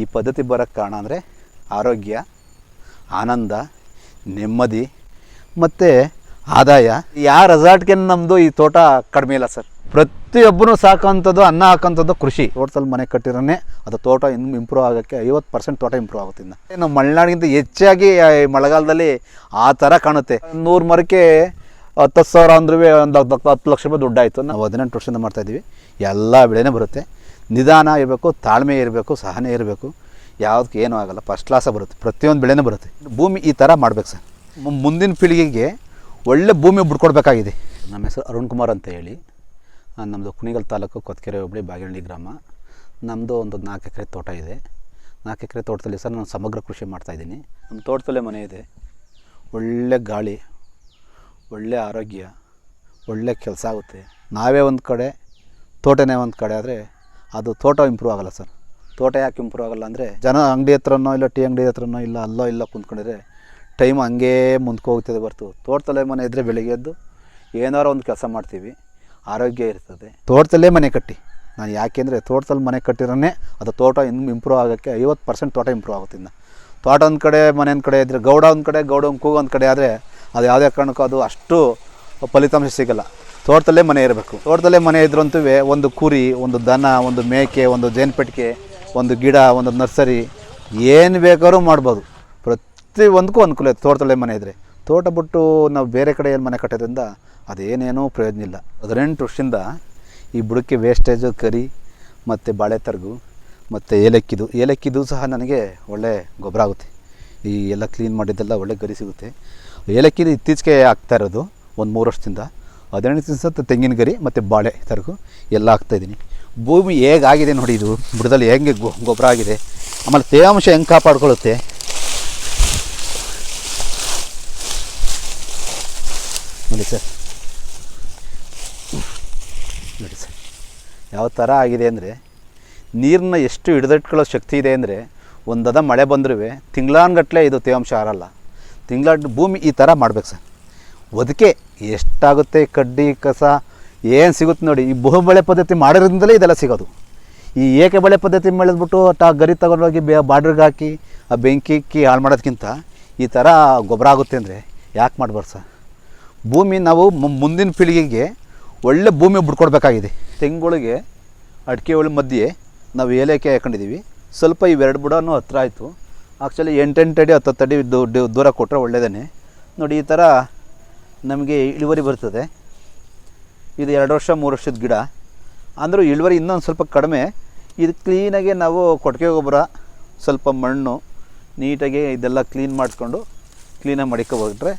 ಈ ಪದ್ಧತಿ ಬರೋಕ್ಕೆ ಕಾರಣ ಅಂದರೆ ಆರೋಗ್ಯ, ಆನಂದ, ನೆಮ್ಮದಿ ಮತ್ತು ಆದಾಯ. ಯಾವ ರೆಸಾರ್ಟ್ಗೆ ನಮ್ಮದು ಈ ತೋಟ ಕಡಿಮೆ ಇಲ್ಲ ಸರ್. ಪ್ರತಿಯೊಬ್ಬರು ಸಾಕೋಂಥದ್ದು ಅನ್ನ ಹಾಕೋಂಥದ್ದು ಕೃಷಿ. ತೋಟದಲ್ಲಿ ಮನೆ ಕಟ್ಟಿರೋನೆ ಅದು ತೋಟ ಇನ್ನು ಇಂಪ್ರೂವ್ ಆಗೋಕ್ಕೆ ಐವತ್ತು ಪರ್ಸೆಂಟ್ ತೋಟ ಇಂಪ್ರೂವ್ ಆಗುತ್ತೆ ಇನ್ನು. ನಮ್ಮ ಮಲೆನಾಡಿಗಿಂತ ಹೆಚ್ಚಾಗಿ ಮಳೆಗಾಲದಲ್ಲಿ ಆ ಥರ ಕಾಣುತ್ತೆ. ನೂರು ಮರಕ್ಕೆ ಹತ್ತು ಸಾವಿರ ಅಂದ್ರೂ ಒಂದು ಹತ್ತು ಲಕ್ಷ ರೂಪಾಯಿ ದುಡ್ಡಾಯಿತು. ನಾವು ಹದಿನೆಂಟು ವರ್ಷದಿಂದ ಮಾಡ್ತಾಯಿದ್ದೀವಿ ಎಲ್ಲ ಬೆಳೆನೇ ಬರುತ್ತೆ. ನಿಧಾನ ಇರಬೇಕು, ತಾಳ್ಮೆ ಇರಬೇಕು, ಸಹನೆ ಇರಬೇಕು. ಯಾವುದಕ್ಕೆ ಏನೂ ಆಗಲ್ಲ. ಫಸ್ಟ್ ಕ್ಲಾಸ ಬರುತ್ತೆ. ಪ್ರತಿಯೊಂದು ಬೆಳೆನೂ ಬರುತ್ತೆ. ಭೂಮಿ ಈ ಥರ ಮಾಡ್ಬೇಕು ಸರ್. ಮುಂದಿನ ಪೀಳಿಗೆಗೆ ಒಳ್ಳೆ ಭೂಮಿ ಬಿಟ್ಕೊಡ್ಬೇಕಾಗಿದೆ ನಮ್ಮ ಹೆಸರು ಅರುಣ್ ಕುಮಾರ್ ಅಂತ ಹೇಳಿ. ನಮ್ಮದು ಕುಣಿಗಲ್ ತಾಲೂಕು ಕೊತ್ಕೆರೆ ಹೋಬಳಿ ಬಾಗೇಹಳ್ಳಿ ಗ್ರಾಮ. ನಮ್ಮದು ಒಂದು ನಾಲ್ಕು ಎಕರೆ ತೋಟ ಇದೆ. ನಾಲ್ಕು ಎಕರೆ ತೋಟದಲ್ಲಿ ಸರ್ ನಾನು ಸಮಗ್ರ ಕೃಷಿ ಮಾಡ್ತಾಯಿದ್ದೀನಿ ನಮ್ಮ ತೋಟದಲ್ಲೇ ಮನೆ ಇದೆ. ಒಳ್ಳೆ ಗಾಳಿ, ಒಳ್ಳೆ ಆರೋಗ್ಯ, ಒಳ್ಳೆ ಕೆಲಸ ಆಗುತ್ತೆ. ನಾವೇ ಒಂದು ಕಡೆ, ತೋಟನೇ ಒಂದು ಕಡೆ, ಆದರೆ ಅದು ತೋಟ ಇಂಪ್ರೂವ್ ಆಗಲ್ಲ ಸರ್. ತೋಟ ಯಾಕೆ ಇಂಪ್ರೂವ್ ಆಗಲ್ಲ ಅಂದರೆ ಜನ ಅಂಗಡಿ ಹತ್ರನೋ ಇಲ್ಲ ಟೀ ಅಂಗಡಿ ಹತ್ರನೋ ಇಲ್ಲ ಅಲ್ಲೋ ಇಲ್ಲ ಕುಂತ್ಕೊಂಡಿದ್ರೆ ಟೈಮ್ ಹಂಗೇ ಮುಂದಕ್ಕೆ ಹೋಗ್ತದೆ ಬರ್ತು ತೋಟದಲ್ಲೇ ಮನೆ ಇದ್ದರೆ ಬೆಳಿಗ್ಗೆ ಎದ್ದು ಏನಾರೋ ಒಂದು ಕೆಲಸ ಮಾಡ್ತೀವಿ, ಆರೋಗ್ಯ ಇರ್ತದೆ. ತೋಟದಲ್ಲೇ ಮನೆ ಕಟ್ಟಿ. ನಾನು ಯಾಕೆಂದರೆ ತೋಟದಲ್ಲಿ ಮನೆ ಕಟ್ಟಿರೋನೇ ಅದು ತೋಟ ಇನ್ನು ಇಂಪ್ರೂವ್ ಆಗೋಕ್ಕೆ ಐವತ್ತು ಪರ್ಸೆಂಟ್ ತೋಟ ಇಂಪ್ರೂವ್ ಆಗುತ್ತೆ ಇನ್ನು. ತೋಟ ಒಂದು ಕಡೆ, ಮನೆ ಒಂದು ಕಡೆ ಇದ್ದರೆ ಗೌಡ ಒಂದು ಕಡೆ, ಗೌಡ ಒಂದು ಕೂಗು ಒಂದು ಕಡೆ ಆದರೆ ಅದು ಯಾವುದೇ ಕಾರಣಕ್ಕೂ ಅದು ಅಷ್ಟು ಫಲಿತಾಂಶ ಸಿಗಲ್ಲ. ತೋಟದಲ್ಲೇ ಮನೆ ಇರಬೇಕು. ತೋಟದಲ್ಲೇ ಮನೆ ಇದ್ರಂತೂ ಒಂದು ಕುರಿ, ಒಂದು ದನ, ಒಂದು ಮೇಕೆ, ಒಂದು ಜೇನುಪೆಟ್ಟಿಗೆ, ಒಂದು ಗಿಡ, ಒಂದು ನರ್ಸರಿ ಏನು ಬೇಕಾದ್ರೂ ಮಾಡ್ಬೋದು. ಪ್ರತಿಯೊಂದಕ್ಕೂ ಅನುಕೂಲ ಇದೆ ತೋಟದಲ್ಲೇ ಮನೆ ಇದ್ದರೆ ತೋಟ ಬಿಟ್ಟು ನಾವು ಬೇರೆ ಕಡೆ ಏನು ಮನೆ ಕಟ್ಟೋದ್ರಿಂದ ಅದೇನೇನೂ ಪ್ರಯೋಜನ ಇಲ್ಲ. ಹದಿನೆಂಟು ವರ್ಷದಿಂದ ಈ ಬುಡಕ್ಕೆ ವೇಸ್ಟೇಜು ಕರಿ, ಮತ್ತು ಬಾಳೆ ತರಗು, ಮತ್ತು ಏಲಕ್ಕಿದು. ಏಲಕ್ಕಿದು ಸಹ ನನಗೆ ಒಳ್ಳೆ ಗೊಬ್ಬರ ಆಗುತ್ತೆ. ಈ ಎಲ್ಲ ಕ್ಲೀನ್ ಮಾಡಿದ್ದೆಲ್ಲ ಒಳ್ಳೆ ಗರಿ ಸಿಗುತ್ತೆ. ಏಲಕ್ಕಿದು ಇತ್ತೀಚೆಗೆ ಆಗ್ತಾ ಇರೋದು ಒಂದು ಮೂರು ವರ್ಷದಿಂದ. ಹದಿನೆಂಟು ದಿವಸ ತೆಂಗಿನ ಗರಿ ಮತ್ತು ಬಾಳೆ ಸರಕು ಎಲ್ಲ ಹಾಕ್ತಾಯಿದ್ದೀನಿ ಭೂಮಿ ಹೇಗಾಗಿದೆ ನೋಡಿ ಇದು? ಬುಡದಲ್ಲಿ ಹೆಂಗೆ ಗೊಬ್ಬರ ಆಗಿದೆ? ಆಮೇಲೆ ತೇವಾಂಶ ಹೆಂಗೆ ಕಾಪಾಡ್ಕೊಳ್ಳುತ್ತೆ? ನೋಡಿ ಸರ್. ನೋಡಿ ಸರ್. ಯಾವ ಥರ ಆಗಿದೆ ಅಂದರೆ ನೀರನ್ನ ಎಷ್ಟು ಹಿಡಿದಿಟ್ಕೊಳ್ಳೋ ಶಕ್ತಿ ಇದೆ ಅಂದರೆ ಒಂದದ ಮಳೆ ಬಂದ್ರೂ ತಿಂಗಳಾನ್ಗಟ್ಟಲೆ ಇದು ತೇವಾಂಶ ಹಾರಲ್ಲ. ತಿಂಗಳ ಭೂಮಿ ಈ ಥರ ಮಾಡ್ಬೇಕು ಸರ್. ಅದಕ್ಕೆ ಎಷ್ಟಾಗುತ್ತೆ ಕಡ್ಡಿ, ಕಸ, ಏನು ಸಿಗುತ್ತೆ ನೋಡಿ, ಈ ಬಹು ಬೆಳೆ ಪದ್ಧತಿ ಮಾಡಿರೋದ್ರಿಂದಲೇ ಇದೆಲ್ಲ ಸಿಗೋದು. ಈ ಏಕೆ ಬಳೆ ಪದ್ಧತಿ ಬೆಳೆದ್ಬಿಟ್ಟು ತಾ ಗರಿ ತಗೊಂಡೋಗಿ ಬೇ, ಬಾರ್ಡ್ರಿಗೆ ಹಾಕಿ, ಆ ಬೆಂಕಿ ಇಕ್ಕಿ ಹಾಳು ಮಾಡೋದಕ್ಕಿಂತ ಈ ಥರ ಗೊಬ್ಬರ ಆಗುತ್ತೆ ಅಂದರೆ ಯಾಕೆ ಮಾಡ್ಬಾರ್ದು ಸರ್? ಭೂಮಿ ನಾವು ಮುಂದಿನ ಪೀಳಿಗೆಗೆ ಒಳ್ಳೆ ಭೂಮಿ ಬಿಡ್ಕೊಡ್ಬೇಕಾಗಿದೆ. ತೆಂಗುಗಳಿಗೆ ಅಡಿಕೆ ಒಳ ಮಧ್ಯೆ ನಾವು ಏಲೇಕೆ ಹಾಕೊಂಡಿದ್ದೀವಿ. ಸ್ವಲ್ಪ ಇವೆರಡು ಬುಡನೂ ಹತ್ರ ಆಯಿತು. ಆ್ಯಕ್ಚುಲಿ ಎಂಟೆಂಟು ಅಡಿ, ಹತ್ತತ್ತು ಅಡಿ ದೂರ ಕೊಟ್ಟರೆ ಒಳ್ಳೆಯದೇ ನೋಡಿ ಈ ಥರ ನಮಗೆ ಇಳುವರಿ ಬರ್ತದೆ. ಇದು ಎರಡು ವರ್ಷ, ಮೂರು ವರ್ಷದ ಗಿಡ. ಅಂದರೂ ಇಳುವರಿ ಇನ್ನೊಂದು ಸ್ವಲ್ಪ ಕಡಿಮೆ. ಇದು ಕ್ಲೀನಾಗಿ ನಾವು ಕೊಟ್ಟಿಗೆ ಗೊಬ್ಬರ, ಸ್ವಲ್ಪ ಮಣ್ಣು, ನೀಟಾಗಿ ಇದೆಲ್ಲ ಕ್ಲೀನ್ ಮಾಡಿಕೊಂಡು ಕ್ಲೀನಾಗಿ ಮಡಿಕೊಬಿಟ್ರೆ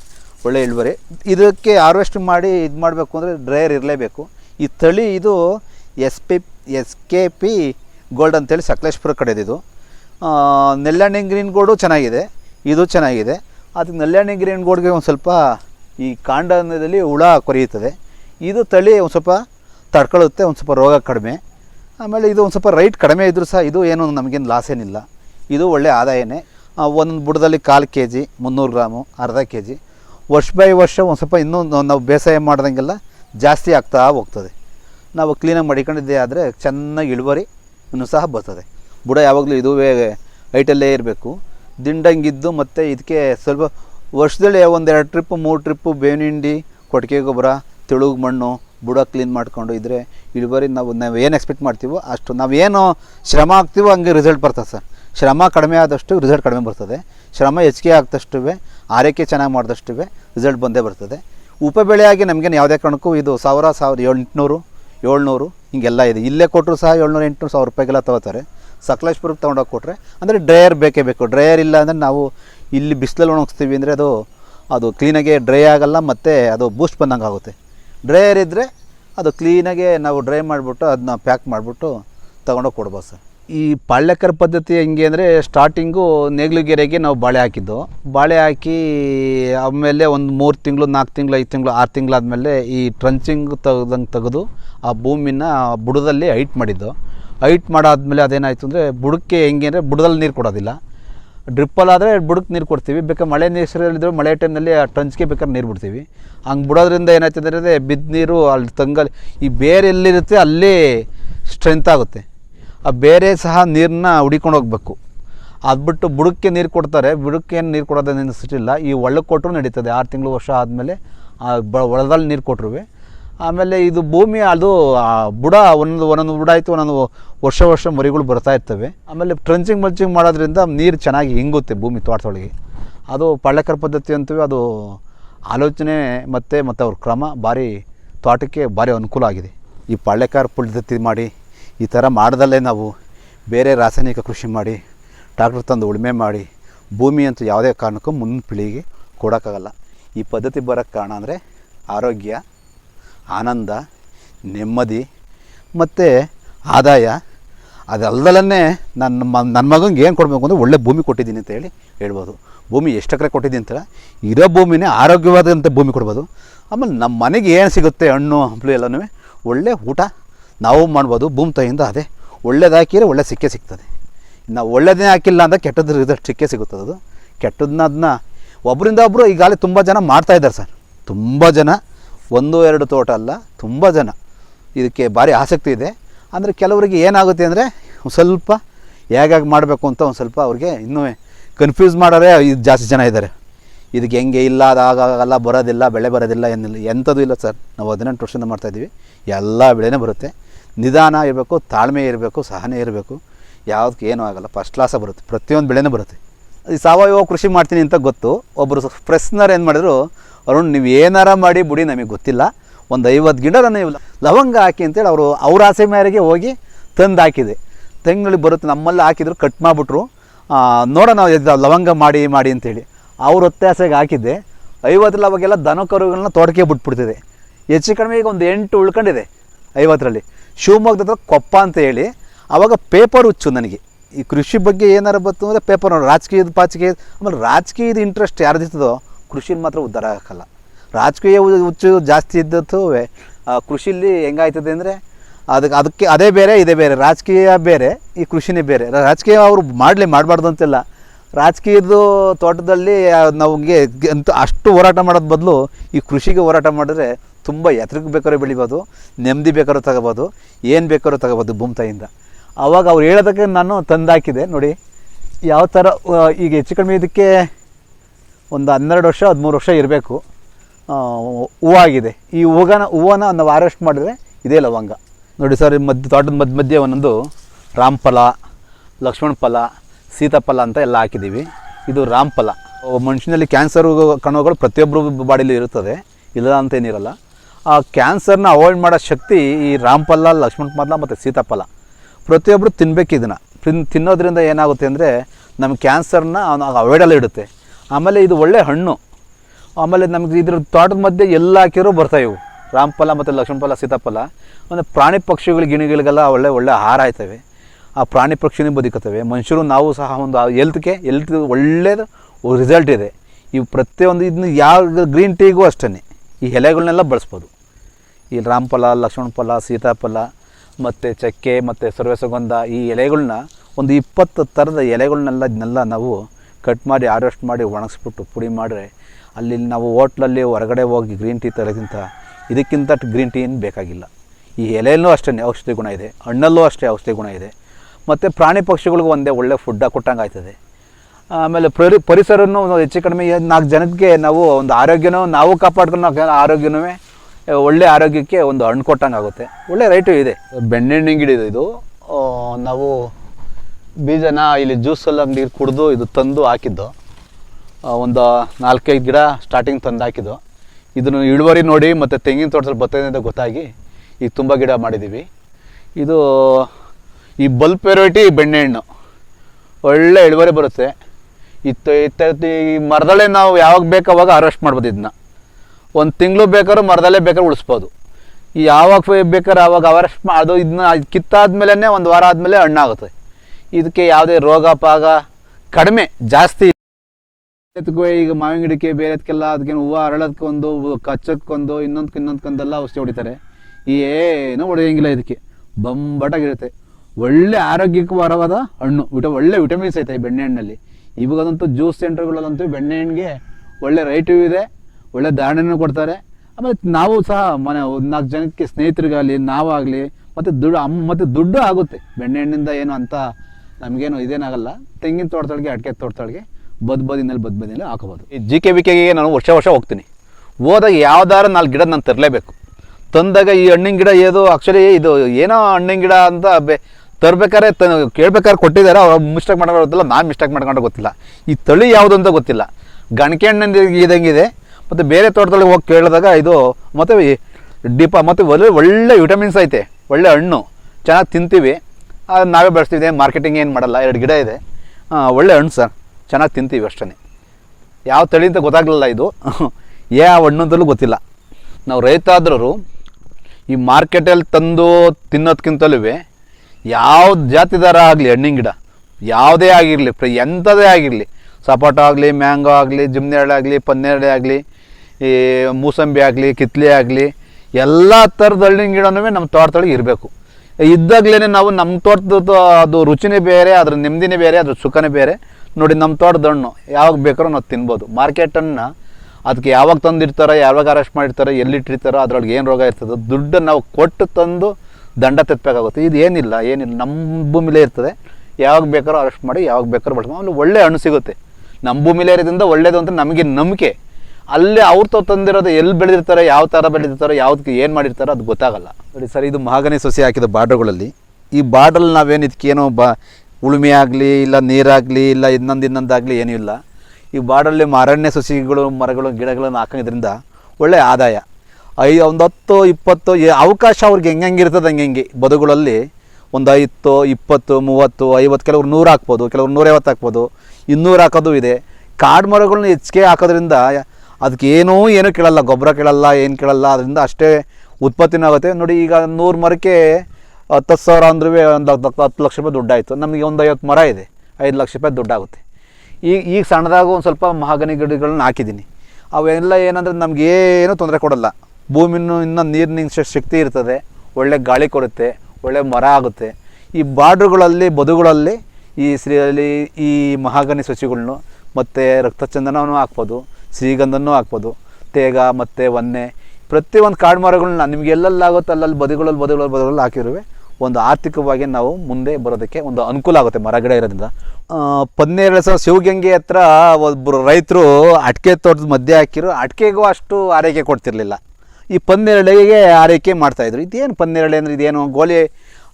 ಒಳ್ಳೆ ಇಳುವರಿ. ಇದಕ್ಕೆ ಹಾರ್ವೆಸ್ಟ್ ಮಾಡಿ ಇದು ಮಾಡಬೇಕು ಅಂದರೆ ಡ್ರೈಯರ್ ಇರಲೇಬೇಕು. ಈ ತಳಿ ಇದು S P S K P gold ಅಂತೇಳಿ ಸಕಲೇಶ್ಪುರ ಕಡೆದಿದು. ನೆಲ್ಯಾಣಿ ಗ್ರೀನ್ ಗೋಲ್ಡು ಚೆನ್ನಾಗಿದೆ. ಇದು ಚೆನ್ನಾಗಿದೆ. ಅದಕ್ಕೆ ನೆಲ್ಯಾಣಿ ಗ್ರೀನ್ ಗೋಲ್ಡ್ಗೆ ಒಂದು ಸ್ವಲ್ಪ ಈ ಕಾಂಡದಲ್ಲಿ ಹುಳ ಕೊರೆಯುತ್ತದೆ. ಇದು ತಳಿ ಒಂದು ಸ್ವಲ್ಪ ತಡ್ಕೊಳ್ಳುತ್ತೆ ಒಂದು ಸ್ವಲ್ಪ ರೋಗ ಕಡಿಮೆ. ಆಮೇಲೆ ಇದು ಒಂದು ಸ್ವಲ್ಪ ರೈಟ್ ಕಡಿಮೆ ಇದ್ದರೂ ಸಹ ಇದು ಏನು ನಮಗೇನು ಲಾಸ್ ಏನಿಲ್ಲ. ಇದು ಒಳ್ಳೆ ಆದಾಯನೇ. ಒಂದು ಬುಡದಲ್ಲಿ ಕಾಲು ಕೆ ಜಿ ಮುನ್ನೂರು ಗ್ರಾಮು, ಅರ್ಧ ಕೆ ಜಿ ವರ್ಷ ಬೈ ವರ್ಷ ಒಂದು ಸ್ವಲ್ಪ ಇನ್ನೂ ನಾವು- ನಾವು ಬೇಸಾಯ ಮಾಡ್ದಂಗೆಲ್ಲ ಜಾಸ್ತಿ ಆಗ್ತಾ ಹೋಗ್ತದೆ. ನಾವು ಕ್ಲೀನಾಗಿ ಮಡಿಕೊಂಡಿದ್ದೇ ಆದರೆ ಚೆನ್ನಾಗಿ ಇಳುವರಿ ಇನ್ನೂ ಸಹ ಬರ್ತದೆ. ಬುಡ ಯಾವಾಗಲೂ ಇದುವೇ ಹೈಟಲ್ಲೇ ಇರಬೇಕು. ದಿಂಡಂಗಿದ್ದು ಮತ್ತು ಇದಕ್ಕೆ ಸ್ವಲ್ಪ ವರ್ಷದಲ್ಲಿ ಒಂದೆರಡು ಟ್ರಿಪ್ಪು ಮೂರು ಟ್ರಿಪ್ಪು ಬೇವಿನ ಹಿಂಡಿ, ಕೊಟ್ಟಿಗೆ ಗೊಬ್ಬರ, ತೆಳುಗು ಮಣ್ಣು, ಬುಡ ಕ್ಲೀನ್ ಮಾಡ್ಕೊಂಡು ಇದ್ದರೆ ಇಳುವರಿ ನಾವು ನಾವು ಏನು ಎಕ್ಸ್ಪೆಕ್ಟ್ ಮಾಡ್ತೀವೋ ಅಷ್ಟು ನಾವೇನು ಶ್ರಮ ಆಗ್ತೀವೋ ಹಂಗೆ ರಿಸಲ್ಟ್ ಬರ್ತದೆ ಸರ್. ಶ್ರಮ ಕಡಿಮೆ ಆದಷ್ಟು ರಿಸಲ್ಟ್ ಕಡಿಮೆ ಬರ್ತದೆ. ಶ್ರಮ ಹೆಚ್ಚಿಗೆ ಆಗ್ದಷ್ಟು ಆರೈಕೆ ಚೆನ್ನಾಗಿ ಮಾಡಿದಷ್ಟು ರಿಸಲ್ಟ್ ಬಂದೇ ಬರ್ತದೆ. ಉಪಬೆಳೆಯಾಗಿ ನಮಗೇನು ಯಾವುದೇ ಕಾರಣಕ್ಕೂ ಇದು ಸಾವಿರ ಸಾವಿರ ಎಂಟುನೂರು ಏಳ್ನೂರು ಹಿಂಗೆಲ್ಲ ಇದೆ. ಇಲ್ಲೇ ಕೊಟ್ಟರು ಸಹ ಏಳ್ನೂರು, ಎಂಟುನೂರು ಸಾವಿರ ರೂಪಾಯಿಗೆಲ್ಲ ತೊಗೋತಾರೆ. ಸಕಲೇಶ್ಪುರಕ್ಕೆ ತೊಗೊಂಡೋಗಿ ಕೊಟ್ಟರೆ ಅಂದರೆ ಡ್ರೈಯರ್ ಬೇಕೇ ಬೇಕು. ಡ್ರೈಯರ್ ಇಲ್ಲ ಅಂದರೆ ನಾವು ಇಲ್ಲಿ ಬಿಸಿಲಲ್ಲಿ ಒಣಗಿಸ್ತೀವಿ ಅಂದರೆ ಅದು ಅದು ಕ್ಲೀನಾಗೆ ಡ್ರೈ ಆಗಲ್ಲ ಮತ್ತು ಅದು ಬೂಸ್ಟ್ ಬಂದಂಗೆ ಆಗುತ್ತೆ. ಡ್ರೈಯರ್ ಇದ್ದರೆ ಅದು ಕ್ಲೀನಾಗೆ ನಾವು ಡ್ರೈ ಮಾಡಿಬಿಟ್ಟು ಅದನ್ನ ಪ್ಯಾಕ್ ಮಾಡಿಬಿಟ್ಟು ತೊಗೊಂಡೋಗಿ ಕೊಡ್ಬೋದು ಸರ್. ಈ ಪಾಳ್ಯಕರ ಪದ್ಧತಿ ಹೆಂಗೆ ಅಂದರೆ ಸ್ಟಾರ್ಟಿಂಗು ನೇಗ್ಲುಗೆರೆಗೆ ನಾವು ಬಾಳೆ ಹಾಕಿದ್ದು. ಬಾಳೆ ಹಾಕಿ ಆಮೇಲೆ ಒಂದು ಮೂರು ತಿಂಗಳು, ನಾಲ್ಕು ತಿಂಗಳು, ಐದು ತಿಂಗಳು, ಆರು ತಿಂಗಳಾದಮೇಲೆ ಈ ಟ್ರಂಚಿಂಗ್ ತೆಗ್ದಂಗೆ ತೆಗೆದು ಆ ಭೂಮಿನ ಬುಡದಲ್ಲಿ ಹೈಟ್ ಮಾಡಿದ್ದು. ಹೈಟ್ ಮಾಡಾದ್ಮೇಲೆ ಅದೇನಾಯಿತು ಅಂದರೆ ಬುಡಕ್ಕೆ ಹೆಂಗೆ ಅಂದರೆ ಬುಡದಲ್ಲಿ ನೀರು ಕೊಡೋದಿಲ್ಲ. ಡ್ರಿಪ್ಪಲ್ಲಾದರೆ ಬುಡಕ್ಕೆ ನೀರು ಕೊಡ್ತೀವಿ. ಬೇಕಾದ್ರೆ ಮಳೆ ನೀರಿದ್ರೆ ಮಳೆ ಟೈಮ್ನಲ್ಲಿ ಆ ಟ್ರಂಚ್ಗೆ ಬೇಕಾದ್ರೆ ನೀರು ಬಿಡ್ತೀವಿ. ಹಂಗೆ ಬಿಡೋದ್ರಿಂದ ಏನಾಯ್ತದೆ ಅಂದರೆ ಬಿದ್ದ ನೀರು ಅಲ್ಲಿ ತಂಗಲ್ಲಿ ಈ ಬೇರೆ ಎಲ್ಲಿರುತ್ತೆ ಅಲ್ಲಿ ಸ್ಟ್ರೆಂತ್ ಆಗುತ್ತೆ. ಆ ಬೇರೆ ಸಹ ನೀರನ್ನ ಹುಡಿಕೊಂಡು ಹೋಗ್ಬೇಕು. ಅದು ಬಿಟ್ಟು ಬುಡಕ್ಕೆ ನೀರು ಕೊಡ್ತಾರೆ. ಬುಡಕ್ಕೆ ಏನು ನೀರು ಕೊಡೋದನ್ನು ನೆನೆಸಿಟ್ಟಿಲ್ಲ ಈ ಒಳ್ಳೆ ಕೊಟ್ಟರು ನಡೀತದೆ. ಆರು ತಿಂಗಳು ವರ್ಷ ಆದಮೇಲೆ ಬ ಒಳದಲ್ಲಿ ನೀರು ಕೊಟ್ಟರು ಆಮೇಲೆ ಇದು ಭೂಮಿ, ಅದು ಬುಡ, ಒಂದೊಂದು ಒಂದೊಂದು ಬುಡ ಆಯಿತು, ಒಂದೊಂದು ವರ್ಷ ವರ್ಷ ಮರಿಗಳು ಬರ್ತಾ ಇರ್ತವೆ. ಆಮೇಲೆ ಟ್ರಂಚಿಂಗ್ ಮಲ್ಚಿಂಗ್ ಮಾಡೋದ್ರಿಂದ ನೀರು ಚೆನ್ನಾಗಿ ಹಿಂಗುತ್ತೆ ಭೂಮಿ ತೋಟದೊಳಗೆ. ಅದು ಪಳ್ಳೆಕರ ಪದ್ಧತಿ ಅಂತೀವಿ ಅದು ಆಲೋಚನೆ ಮತ್ತು ಮತ್ತು ಅವ್ರ ಕ್ರಮ ಭಾರಿ ತೋಟಕ್ಕೆ ಭಾರಿ ಅನುಕೂಲ ಆಗಿದೆ. ಈ ಪಳ್ಳೆಕಾರ್ ಪದ್ಧತಿ ಮಾಡಿ, ಈ ಥರ ಮಾಡದಲ್ಲೇ ನಾವು ಬೇರೆ ರಾಸಾಯನಿಕ ಕೃಷಿ ಮಾಡಿ ಟ್ರಾಕ್ಟರ್ ತಂದು ಉಳುಮೆ ಮಾಡಿ, ಭೂಮಿ ಅಂತೂ ಯಾವುದೇ ಕಾರಣಕ್ಕೂ ಮುಂದಿನ ಪೀಳಿಗೆ ಕೊಡೋಕ್ಕಾಗಲ್ಲ. ಈ ಪದ್ಧತಿ ಬರೋಕ್ಕೆ ಕಾರಣ ಅಂದರೆ ಆರೋಗ್ಯ ಆನಂದ, ನೆಮ್ಮದಿ ಮತ್ತು ಆದಾಯ. ಅದಲ್ಲದಲ್ಲೇ ನನ್ನ ಮ, ನನ್ನ ಮಗಂಗೆ ಏನು ಕೊಡಬೇಕು ಅಂದರೆ ಒಳ್ಳೆ ಭೂಮಿ ಕೊಟ್ಟಿದ್ದೀನಿ ಅಂತ ಹೇಳಿ ಹೇಳ್ಬೋದು. ಭೂಮಿ ಎಷ್ಟು ಎಕರೆ ಕೊಟ್ಟಿದ್ದೀನಿ ಅಂತ ಇರೋ ಭೂಮಿನೇ ಆರೋಗ್ಯವಾದಂಥ ಭೂಮಿ ಕೊಡ್ಬೋದು. ಆಮೇಲೆ ನಮ್ಮ ಮನೆಗೆ ಏನು ಸಿಗುತ್ತೆ ಹಣ್ಣು, ಹಂಪ್ಲು ಎಲ್ಲನೂ ಒಳ್ಳೆ ಊಟ ನಾವು ಮಾಡ್ಬೋದು, ಭೂಮಿ ತಾಯಿಯಿಂದ ಅದೇ. ಒಳ್ಳೇದು ಒಳ್ಳೆ ಸಿಕ್ಕೇ ಸಿಗ್ತದೆ. ನಾವು ಒಳ್ಳೇದೇ ಹಾಕಿಲ್ಲ ಅಂದರೆ ಕೆಟ್ಟದ್ದು ರಿಸಲ್ಟ್ ಸಿಕ್ಕೇ ಸಿಗುತ್ತದೆ ಅದು. ಕೆಟ್ಟದನ್ನ ಅದನ್ನ ಒಬ್ಬರಿಂದ ಒಬ್ಬರು ಈಗಾಗಲೇ ತುಂಬ ಜನ ಮಾಡ್ತಾಯಿದ್ದಾರೆ ಸರ್. ತುಂಬ ಜನ ಒಂದು, ಎರಡು ತೋಟ ಅಲ್ಲ, ತುಂಬ ಜನ. ಇದಕ್ಕೆ ಭಾರಿ ಆಸಕ್ತಿ ಇದೆ. ಅಂದರೆ ಕೆಲವರಿಗೆ ಏನಾಗುತ್ತೆ ಅಂದರೆ ಸ್ವಲ್ಪ ಹೇಗಾಗಿ ಮಾಡಬೇಕು ಅಂತ ಒಂದು ಸ್ವಲ್ಪ ಅವ್ರಿಗೆ ಇನ್ನೂ ಕನ್ಫ್ಯೂಸ್ ಮಾಡೋರೇ ಇದು ಜಾಸ್ತಿ ಜನ ಇದ್ದಾರೆ. ಇದಕ್ಕೆ ಹೆಂಗೆ ಇಲ್ಲ ಅದಾಗಲ್ಲ ಬರೋದಿಲ್ಲ, ಬೆಳೆ ಬರೋದಿಲ್ಲ ಏನಿಲ್ಲ ಎಂಥದ್ದು ಇಲ್ಲ ಸರ್. ನಾವು ಹದಿನೆಂಟು ವರ್ಷದಿಂದ ಮಾಡ್ತಾಯಿದ್ದೀವಿ ಎಲ್ಲ ಬೆಳೆನೇ ಬರುತ್ತೆ. ನಿಧಾನ ಇರಬೇಕು, ತಾಳ್ಮೆ ಇರಬೇಕು, ಸಹನೆ ಇರಬೇಕು. ಯಾವುದಕ್ಕೆ ಏನೂ ಆಗಲ್ಲ. ಫಸ್ಟ್ ಕ್ಲಾಸ ಬರುತ್ತೆ. ಪ್ರತಿಯೊಂದು ಬೆಳೆನೂ ಬರುತ್ತೆ. ಈ ಸಾವಯವ ಕೃಷಿ ಮಾಡ್ತೀನಿ ಅಂತ ಗೊತ್ತು. ಒಬ್ಬರು ಪ್ರೆಸ್ನರ್ ಏನು ಮಾಡಿದ್ರು ಅರುಣ್, ನೀವು ಏನಾರ ಮಾಡಿ ಬಿಡಿ, ನಮಗೆ ಗೊತ್ತಿಲ್ಲ. ಒಂದು ಐವತ್ತು ಗಿಡ ನೀವು ಲವಂಗ ಹಾಕಿ ಅಂತೇಳಿ ಅವರು ಅವ್ರ ಆಸೆ ಮೇರೆಗೆ ಹೋಗಿ ತಂದು ಹಾಕಿದೆ. ತೆಂಗಿನಲ್ಲಿ ಬರುತ್ತೆ, ನಮ್ಮಲ್ಲಿ ಹಾಕಿದ್ರು ಕಟ್ ಮಾಡಿಬಿಟ್ರು. ನೋಡೋಣ ಲವಂಗ ಮಾಡಿ ಮಾಡಿ ಅಂತೇಳಿ. ಅವ್ರ ಒತ್ತಾಸೆಗೆ ಹಾಕಿದ್ದೆ. ಐವತ್ತರಲ್ಲಿ ಅವಾಗೆಲ್ಲ ದನ ಕರುಗಳನ್ನ ತೋಟಕ್ಕೆ ಬಿಟ್ಬಿಡ್ತಿದೆ. ಹೆಚ್ಚು ಕಡಿಮೆ ಈಗ ಒಂದು ಎಂಟು ಉಳ್ಕೊಂಡಿದೆ ಐವತ್ತರಲ್ಲಿ ಶಿವಮೊಗ್ಗದ ಹತ್ರ ಕೊಪ್ಪ ಅಂತ ಹೇಳಿ ಆವಾಗ ಪೇಪರ್ ಹುಚ್ಚು ನನಗೆ. ಈ ಕೃಷಿ ಬಗ್ಗೆ ಏನಾರು ಬತ್ತು ಅಂದರೆ ಪೇಪರ್ ನೋಡಿ ರಾಜಕೀಯದ ಪಾಚಿಗೆ, ಆಮೇಲೆ ರಾಜಕೀಯದ ಇಂಟ್ರೆಸ್ಟ್ ಯಾರ್ದಿರ್ತದೋ ಕೃಷಿಲಿ ಮಾತ್ರ ಉದ್ಧಾರ ಆಗಲ್ಲ ರಾಜಕೀಯ ಹುಚ್ಚು ಜಾಸ್ತಿ ಇದ್ದದ್ದು ಕೃಷಿಲಿ ಹೆಂಗಾಯ್ತದೆ ಅಂದರೆ ಅದಕ್ಕೆ ಅದಕ್ಕೆ, ಅದೇ ಬೇರೆ, ಇದೇ ಬೇರೆ. ರಾಜಕೀಯ ಬೇರೆ, ಈ ಕೃಷಿನೇ ಬೇರೆ. ರಾಜಕೀಯ ಅವರು ಮಾಡಲಿ ಮಾಡಬಾರ್ದು ಅಂತಿಲ್ಲ ರಾಜಕೀಯದ್ದು ತೋಟದಲ್ಲಿ ನಮಗೆ ಅಂತ ಅಷ್ಟು ಹೋರಾಟ ಮಾಡೋದು ಬದಲು ಈ ಕೃಷಿಗೆ ಹೋರಾಟ ಮಾಡಿದ್ರೆ ತುಂಬ ಎತ್ತರಕ್ಕೆ ಬೇಕಾದ್ರೂ ಬೆಳಿಬೋದು, ನೆಮ್ಮದಿ ಬೇಕಾದ್ರೂ ತಗೋಬೋದು, ಏನು ಬೇಕಾದ್ರೂ ತಗೋಬೋದು ಭೂಮತಾಯಿಂದ ಆವಾಗ ಅವ್ರು ಹೇಳೋದಕ್ಕೆ ನಾನು ತಂದಾಕಿದೆ. ನೋಡಿ, ಯಾವ ಥರ ಈಗ ಹೆಚ್ಚು ಕಡಿಮೆ ಇದಕ್ಕೆ ಒಂದು ಹನ್ನೆರಡು ವರ್ಷ, ಹದಿಮೂರು ವರ್ಷ ಇರಬೇಕು. ಹೂವಾಗಿದೆ ಈ ಹೂವನ ಹೂವನ ನಾವು ಹಾರೆಸ್ಟ್ ಮಾಡಿದ್ರೆ ಇದೇ ಲವಂಗ. ನೋಡಿ ಸರ್ ಮಧ್ಯ, ತೋಟದ ಮಧ್ಯ ಮಧ್ಯೆ ಒಂದೊಂದು ರಾಮಫಲ ಲಕ್ಷ್ಮಣ ಫಲ ಸೀತಾಫಲ ಅಂತ ಎಲ್ಲ ಹಾಕಿದ್ದೀವಿ. ಇದು ರಾಮಫಲ. ಮನುಷ್ಯನಲ್ಲಿ ಕ್ಯಾನ್ಸರ್ ಕಣಗಳು ಪ್ರತಿಯೊಬ್ಬರು ಬಾಡಿಲಿ ಇರುತ್ತದೆ. ಇಲ್ಲ ಅಂತ ಏನಿರಲ್ಲ. ಆ ಕ್ಯಾನ್ಸರ್ನ ಅವಾಯ್ಡ್ ಮಾಡೋ ಶಕ್ತಿ ಈ ರಾಮಫಲ ಲಕ್ಷ್ಮಣ ಫಲ ಮತ್ತು ಸೀತಾಫಲ. ಪ್ರತಿಯೊಬ್ಬರು ತಿನ್ಬೇಕು ಇದನ್ನು. ತಿನ್, ತಿನ್ನೋದ್ರಿಂದ ಏನಾಗುತ್ತೆ ಅಂದರೆ ನಮ್ಮ ಕ್ಯಾನ್ಸರ್ನ ಅವಾಯ್ಡಲ್ಲಿ ಇಡುತ್ತೆ. ಆಮೇಲೆ ಇದು ಒಳ್ಳೆ ಹಣ್ಣು. ಆಮೇಲೆ ನಮಗೆ ಇದ್ರ ತೋಟದ ಮಧ್ಯೆ ಎಲ್ಲ ಹಾಕಿರೋ ಬರ್ತಾ ಇವು. ರಾಮಫಲ ಮತ್ತು ಲಕ್ಷ್ಮಣ ಫಲ ಸೀತಾಫಲ. ಅಂದರೆ ಪ್ರಾಣಿ ಪಕ್ಷಿಗಳು ಗಿಣಿಗಳಿಗೆಲ್ಲ ಒಳ್ಳೆ ಒಳ್ಳೆ ಆಹಾರ ಆಯ್ತವೆ. ಆ ಪ್ರಾಣಿ ಪಕ್ಷಿನೂ ಬದುಕುತ್ತವೆ. ಮನುಷ್ಯರು, ನಾವು ಸಹ ಒಂದು ಎಲ್ತ್ಗೆ ಎಲ್ತ್ ಒಳ್ಳೆಯದು ರಿಸಲ್ಟ್ ಇದೆ. ಇವು ಪ್ರತಿಯೊಂದು ಇದನ್ನ ಯಾವ ಗ್ರೀನ್ ಟೀಗೂ ಅಷ್ಟೇ ಈ ಎಲೆಗಳನ್ನೆಲ್ಲ ಬಳಸ್ಬೋದು. ಈ ರಾಮಫಲ ಲಕ್ಷ್ಮಣ ಫಲ ಸೀತಾಫಲ ಮತ್ತು ಚಕ್ಕೆ ಮತ್ತು ಸರ್ವೇಸಗಂಧ ಈ ಎಲೆಗಳನ್ನ ಒಂದು ಇಪ್ಪತ್ತು ಥರದ ಎಲೆಗಳನ್ನೆಲ್ಲ ಇದನ್ನೆಲ್ಲ ನಾವು ಕಟ್ ಮಾಡಿ ಹಾರ್ವೆಸ್ಟ್ ಮಾಡಿ ಒಣಗಿಸ್ಬಿಟ್ಟು ಪುಡಿ ಮಾಡಿದ್ರೆ ಅಲ್ಲಿ ನಾವು ಹೋಟ್ಲಲ್ಲಿ ಹೊರಗಡೆ ಹೋಗಿ ಗ್ರೀನ್ ಟೀ ತರೋಕ್ಕಿಂತ ಇದಕ್ಕಿಂತ ಗ್ರೀನ್ ಟೀ ಏನು ಬೇಕಾಗಿಲ್ಲ. ಈ ಎಲೆಯಲ್ಲೂ ಅಷ್ಟೇ ಔಷಧಿ ಗುಣ ಇದೆ, ಹಣ್ಣಲ್ಲೂ ಅಷ್ಟೇ ಔಷಧಿ ಗುಣ ಇದೆ. ಮತ್ತು ಪ್ರಾಣಿ ಪಕ್ಷಿಗಳಿಗೂ ಒಂದೇ ಒಳ್ಳೆ ಫುಡ್ ಕೊಟ್ಟಂಗೆ ಆಯ್ತದೆ. ಆಮೇಲೆ ಪರಿ, ಪರಿಸರನೂ ನಾವು ಹೆಚ್ಚು ಕಡಿಮೆ ನಾಲ್ಕು ಜನಕ್ಕೆ ನಾವು ಒಂದು ಆರೋಗ್ಯನೂ, ನಾವು ಕಾಪಾಡ್ಕೊಂಡು ಜನ ಆರೋಗ್ಯನೂ ಒಳ್ಳೆ ಆರೋಗ್ಯಕ್ಕೆ ಒಂದು ಹಣ್ಣು ಕೊಟ್ಟಂಗೆ ಆಗುತ್ತೆ. ಒಳ್ಳೆ ರೈಟು ಇದೆ. ಬೆಣ್ಣೆಣ್ಣೆ ಗಿಡ ಇದು ನಾವು ಬೀಜನ ಇಲ್ಲಿ ಜ್ಯೂಸಲ್ಲಿ ನೀರು ಕುಡಿದು ಇದು ತಂದು ಹಾಕಿದ್ದು. ಒಂದು ನಾಲ್ಕೈದು ಗಿಡ ಸ್ಟಾರ್ಟಿಂಗ್ ತಂದು ಹಾಕಿದ್ದು. ಇದನ್ನು ಇಳುವರಿ ನೋಡಿ ಮತ್ತು ತೆಂಗಿನ ತೋಟದಲ್ಲಿ ಬರ್ತದೆ ಅಂತ ಗೊತ್ತಾಗಿ ಈಗ ತುಂಬ ಗಿಡ ಮಾಡಿದ್ದೀವಿ. ಇದು ಈ ಬಲ್ಪ್ ವೆರೈಟಿ ಬೆಣ್ಣೆಹಣ್ಣು. ಒಳ್ಳೆ ಇಳುವರಿ ಬರುತ್ತೆ. ಇತ್ತು ಇತ್ತ ಈ ಮರದಲ್ಲೇ ನಾವು ಯಾವಾಗ ಬೇಕು ಅವಾಗ ಅರೆಸ್ಟ್ ಮಾಡ್ಬೋದು ಇದನ್ನ. ಒಂದು ತಿಂಗಳು ಬೇಕಾದ್ರೂ ಮರದಲ್ಲೇ ಬೇಕಾದ್ರೆ ಉಳಿಸ್ಬೋದು. ಈ ಯಾವಾಗ ಬೇಕಾದ್ರೆ ಅವಾಗ ಅರೆಸ್ಟ್ ಅದು ಇದನ್ನ ಕಿತ್ತಾದ್ಮೇಲೆ ಒಂದು ವಾರ ಆದಮೇಲೆ ಹಣ್ಣಾಗುತ್ತೆ. ಇದಕ್ಕೆ ಯಾವುದೇ ರೋಗ ಪಾಗ ಕಡಿಮೆ ಜಾಸ್ತಿ ಎತ್ಕೋ, ಈಗ ಮಾವಿನ ಗಿಡಕ್ಕೆ ಬೇರೆದಕ್ಕೆಲ್ಲ ಅದಕ್ಕೆ ಹೂವು ಅರಳೋದಕ್ಕೊಂದು ಕಚ್ಚಕ್ಕೊಂದು ಇನ್ನೊಂದಕ್ಕೆ ಇನ್ನೊಂದ್ಕೊಂದೆಲ್ಲ ಔಷಧಿ ಹೊಡಿತಾರೆ. ಏನೂ ಹೊಡೆಯಂಗಿಲ್ಲ ಇದಕ್ಕೆ. ಬಂಬಟಾಗಿರುತ್ತೆ. ಒಳ್ಳೆ ಆರೋಗ್ಯಕರವಾದ ಹಣ್ಣು, ವಿಟ ಒಳ್ಳೆ ವಿಟಮಿನ್ಸ್ ಐತೆ ಈ ಬೆಣ್ಣೆಹಣ್ಣಲ್ಲಿ ಇವಾಗದಂತೂ ಜ್ಯೂಸ್ ಸೆಂಟರ್ಗಳಲ್ಲಂತೂ ಬೆಣ್ಣೆಹಣ್ಣಿಗೆ ಒಳ್ಳೆ ರೈಟು ಇದೆ, ಒಳ್ಳೆ ಧಾರಣೆನೂ ಕೊಡ್ತಾರೆ. ಆಮೇಲೆ ನಾವು ಸಹ ಮನೆ ಒಂದು ನಾಲ್ಕು ಜನಕ್ಕೆ ಸ್ನೇಹಿತರಿಗಾಗಲಿ, ನಾವಾಗಲಿ, ಮತ್ತು ದುಡ್ಡು ಅಮ್ಮ ಮತ್ತು ದುಡ್ಡು ಆಗುತ್ತೆ. ಬೆಣ್ಣೆಹಣ್ಣಿಂದ ಏನು ಅಂತ ನಮಗೇನು ಇದೇನಾಗಲ್ಲ. ತೆಂಗಿನ ತೋಟದೊಳಗೆ, ಅಡಿಕೆ ತೋಟದೊಳಗೆ ಬದ್ ಬದಿನಲ್ಲಿ ಬದ್ ಬದಿನಲ್ಲಿ ಹಾಕೋಬೋದು. ಈ ಜಿ ಕೆ ವಿ ಕೆಗೆ ನಾನು ವರ್ಷ ವರ್ಷ ಹೋಗ್ತೀನಿ. ಹೋದಾಗ ಯಾವ್ದಾರ ನಾಲ್ಕು ಗಿಡ ನಾನು ತರಲೇಬೇಕು. ತಂದಾಗ ಈ ಹಣ್ಣಿನ ಗಿಡ ಏದು ಆ್ಯಕ್ಚುಲಿ ಇದು ಏನೋ ಹಣ್ಣಿನ ಗಿಡ ಅಂತ ಬೆ, ತರ್ಬೇಕಾದ್ರೆ ತ ಕೇಳ್ಬೇಕಾದ್ರೆ ಕೊಟ್ಟಿದ್ದಾರೆ, ಅವ್ರು ಮಿಸ್ಟೇಕ್ ಮಾಡ್ಕೊಂಡು ಗೊತ್ತಿಲ್ಲ ನಾನು ಮಿಸ್ಟೇಕ್ ಮಾಡ್ಕೊಂಡು ಗೊತ್ತಿಲ್ಲ. ಈ ತಳಿ ಯಾವುದು ಅಂತ ಗೊತ್ತಿಲ್ಲ. ಗಣಕೆ ಹಣ್ಣಿನ ಇದಂಗಿದೆ, ಮತ್ತು ಬೇರೆ ತೋಟದೊಳಗೆ ಹೋಗಿ ಕೇಳಿದಾಗ ಇದು ಮತ್ತು ಡಿಪ ಮತ್ತು ಒಳ್ಳೆ ಒಳ್ಳೆ ವಿಟಮಿನ್ಸ್ ಐತೆ, ಒಳ್ಳೆ ಹಣ್ಣು. ಚೆನ್ನಾಗಿ ತಿಂತೀವಿ. ನಾವೇ ಬೆಳೆಸ್ತಿದ್ದೆ ಮಾರ್ಕೆಟಿಂಗ್ ಏನು ಮಾಡಲ್ಲ, ಎರಡು ಗಿಡ ಇದೆ. ಒಳ್ಳೆ ಹಣ್ಣು ಸರ್, ಚೆನ್ನಾಗಿ ತಿಂತೀವಿ ಅಷ್ಟೇ ಯಾವ ತಳಿ ಅಂತ ಗೊತ್ತಾಗಲಿಲ್ಲ ಇದು. ಯಾವ ಹಣ್ಣು ಅಂತಲೂ ಗೊತ್ತಿಲ್ಲ. ನಾವು ರೈತ ಆದ್ರೂ ಈ ಮಾರ್ಕೆಟಲ್ಲಿ ತಂದು ತಿನ್ನೋದಕ್ಕಿಂತಲೂ ಯಾವ ಜಾತಿದಾರ ಆಗಲಿ, ಹಣ್ಣಿನ ಗಿಡ, ಯಾವುದೇ ಆಗಿರಲಿ, ಪ್ರ ಎಂಥದೇ ಆಗಿರಲಿ, ಸಪಾಟೋ ಆಗಲಿ, ಮ್ಯಾಂಗೋ ಆಗಲಿ, ಜಿಮ್ನೆರಳೆ ಆಗಲಿ, ಪನ್ನೇರಳೆ ಆಗಲಿ, ಈ ಮೂಸಂಬಿ ಆಗಲಿ, ಕಿತ್ಲೆ ಆಗಲಿ, ಎಲ್ಲ ಥರದ ಹಣ್ಣಿನ ಗಿಡನೂ ನಮ್ಮ ತೋಟದೊಳಗೆ ಇರಬೇಕು. ಇದ್ದಾಗಲೇ ನಾವು ನಮ್ಮ ತೋಟದ ಅದು ರುಚಿನೇ ಬೇರೆ, ಅದ್ರ ನೆಮ್ಮದಿನೇ ಬೇರೆ, ಅದ್ರ ಸುಖನೇ ಬೇರೆ. ನೋಡಿ ನಮ್ಮ ತೋಟದ ಹಣ್ಣು ಯಾವಾಗ ಬೇಕಾದ್ರೂ ನಾವು ತಿನ್ಬೋದು. ಮಾರ್ಕೆಟನ್ನು ಅದಕ್ಕೆ ಯಾವಾಗ ತಂದಿರ್ತಾರೆ, ಯಾವಾಗ ಅರೆಸ್ಟ್ ಮಾಡಿರ್ತಾರೆ ಎಲ್ಲಿಟ್ಟಿರ್ತಾರೋ ಅದ್ರೊಳಗೆ ಏನು ರೋಗ ಇರ್ತದೆ ದುಡ್ಡು ನಾವು ಕೊಟ್ಟು ತಂದು ದಂಡ ತೆತ್ತಬೇಕಾಗುತ್ತೆ ಇದು ಏನಿಲ್ಲ ಏನಿಲ್ಲ. ನಮ್ಮ ಭೂಮಿಲೇ ಇರ್ತದೆ. ಯಾವಾಗ ಬೇಕಾದ್ರೂ ಅರೆಸ್ಟ್ ಮಾಡಿ, ಯಾವಾಗ ಬೇಕಾದ್ರೂ ಆಮೇಲೆ ಒಳ್ಳೆ ಹಣ್ಣು ಸಿಗುತ್ತೆ. ನಮ್ಮ ಭೂಮಿಲೇ ಇರೋದ್ರಿಂದ ಒಳ್ಳೇದು ಅಂತ ನಮಗೆ ನಂಬಿಕೆ. ಅಲ್ಲಿ ಅವ್ರು ತಂದಿರೋದು ಎಲ್ಲಿ ಬೆಳೆದಿರ್ತಾರೆ, ಯಾವ ಥರ ಬೆಳೆದಿರ್ತಾರೆ ಯಾವ್ದಕ್ಕೆ ಏನು ಮಾಡಿರ್ತಾರೋ ಅದು ಗೊತ್ತಾಗಲ್ಲ. ನೋಡಿ ಸರ್, ಇದು ಮಹಾಗನಿ ಸಸಿ ಹಾಕಿದ ಬಾರ್ಡರ್ಗಳಲ್ಲಿ, ಈ ಬಾರ್ಡ್ರಲ್ಲಿ ನಾವೇನು ಇದಕ್ಕೇನೋ ಬಾ ಉಳುಮೆ ಆಗಲಿ, ಇಲ್ಲ ನೀರಾಗಲಿ, ಇಲ್ಲ ಇನ್ನೊಂದು ಇನ್ನೊಂದಾಗಲಿ ಏನೂ ಇಲ್ಲ. ಈ ಬಾರ್ಡಲ್ಲಿ ಅರಣ್ಯ ಸಸಿಗಳು, ಮರಗಳು, ಗಿಡಗಳನ್ನು ಹಾಕೋದ್ರಿಂದ ಒಳ್ಳೆಯ ಆದಾಯ. ಐ ಒಂದು ಹತ್ತು, ಇಪ್ಪತ್ತು ಅವಕಾಶ ಅವ್ರಿಗೆ ಹೆಂಗೆ ಇರ್ತದೆ, ಹಂಗೆ ಹೆಂಗೆ. ಬದುಗಳಲ್ಲಿ ಒಂದು ಐವತ್ತು ಇಪ್ಪತ್ತು, ಮೂವತ್ತು, ಐವತ್ತು, ಕೆಲವ್ರು ನೂರು ಹಾಕ್ಬೋದು, ಕೆಲವ್ರು ನೂರೈವತ್ತು ಹಾಕ್ಬೋದು, ಇನ್ನೂರು ಹಾಕೋದು ಇದೆ. ಕಾಡು ಮರಗಳನ್ನ ಹೆಚ್ಚಿಗೆ ಹಾಕೋದ್ರಿಂದ ಅದಕ್ಕೆ ಏನೂ ಏನೂ ಕೇಳಲ್ಲ, ಗೊಬ್ಬರ ಕೇಳಲ್ಲ, ಏನು ಕೇಳಲ್ಲ, ಅದರಿಂದ ಅಷ್ಟೇ ಉತ್ಪತ್ತಿನೂ ಆಗುತ್ತೆ. ನೋಡಿ, ಈಗ ನೂರು ಮರಕ್ಕೆ ಹತ್ತು ಸಾವಿರ ಅಂದ್ರೂ ಒಂದು ಹತ್ತು ಲಕ್ಷ ರೂಪಾಯಿ ದುಡ್ಡಾಯಿತು. ನಮಗೆ ಒಂದು ಐವತ್ತು ಮರ ಇದೆ, ಐದು ಲಕ್ಷ ರೂಪಾಯಿ ದುಡ್ಡಾಗುತ್ತೆ. ಈಗ ಈಗ ಸಣ್ಣದಾಗ ಒಂದು ಸ್ವಲ್ಪ ಮಹಾಗನಿ ಗಿಡಗಳನ್ನ ಹಾಕಿದ್ದೀನಿ. ಅವೆಲ್ಲ ಏನಂದರೆ ನಮ್ಗೆ ಏನು ತೊಂದರೆ ಕೊಡಲ್ಲ. ಭೂಮಿನ ಇನ್ನೂ ನೀರಿನ ಶಕ್ತಿ ಇರ್ತದೆ, ಒಳ್ಳೆ ಗಾಳಿ ಕೊಡುತ್ತೆ, ಒಳ್ಳೆ ಮರ ಆಗುತ್ತೆ. ಈ ಬಾರ್ಡ್ರುಗಳಲ್ಲಿ, ಬದುಗಳಲ್ಲಿ ಈ ಸ್ತ್ರೀಯಲ್ಲಿ ಈ ಮಹಾಗನಿ ಸಸಿಗಳನ್ನು ಮತ್ತು ರಕ್ತಚಂದನವನ್ನು ಹಾಕ್ಬೋದು. ಶ್ರೀಗಂಧನೂ ಹಾಕ್ಬೋದು. ತೇಗ, ಮತ್ತು ಒನ್ನೆ ಪ್ರತಿಯೊಂದು ಕಾಡು ಮರಗಳನ್ನ ನಿಮ್ಗೆ ಎಲ್ಲೆಲ್ಲಾಗುತ್ತೆ ಅಲ್ಲಲ್ಲಿ ಬದಿಗಳಲ್ಲಿ ಬದಿಗಳಲ್ಲಿ ಬದಿಗಳಲ್ಲಿ ಹಾಕಿರುವೆ. ಒಂದು ಆರ್ಥಿಕವಾಗಿ ನಾವು ಮುಂದೆ ಬರೋದಕ್ಕೆ ಒಂದು ಅನುಕೂಲ ಆಗುತ್ತೆ ಮರ, ಗಿಡ ಇರೋದ್ರಿಂದ. ಸಹ ಸಾವಿರ ಶಿವಗಂಗೆ ಹತ್ರ ಒಬ್ಬರು ರೈತರು ಅಡಿಕೆ ತೋಟದ ಮಧ್ಯೆ ಹಾಕಿರೋ. ಅಡಿಕೆಗೂ ಅಷ್ಟು ಆರೈಕೆ ಕೊಡ್ತಿರ್ಲಿಲ್ಲ. ಈ ಪನ್ನೇರಳೆಗೆ ಆರೈಕೆ ಮಾಡ್ತಾಯಿದ್ರು ಇದೇನು ಪನ್ನೇರಳೆ ಅಂದರೆ ಇದೇನು? ಗೋಲಿ,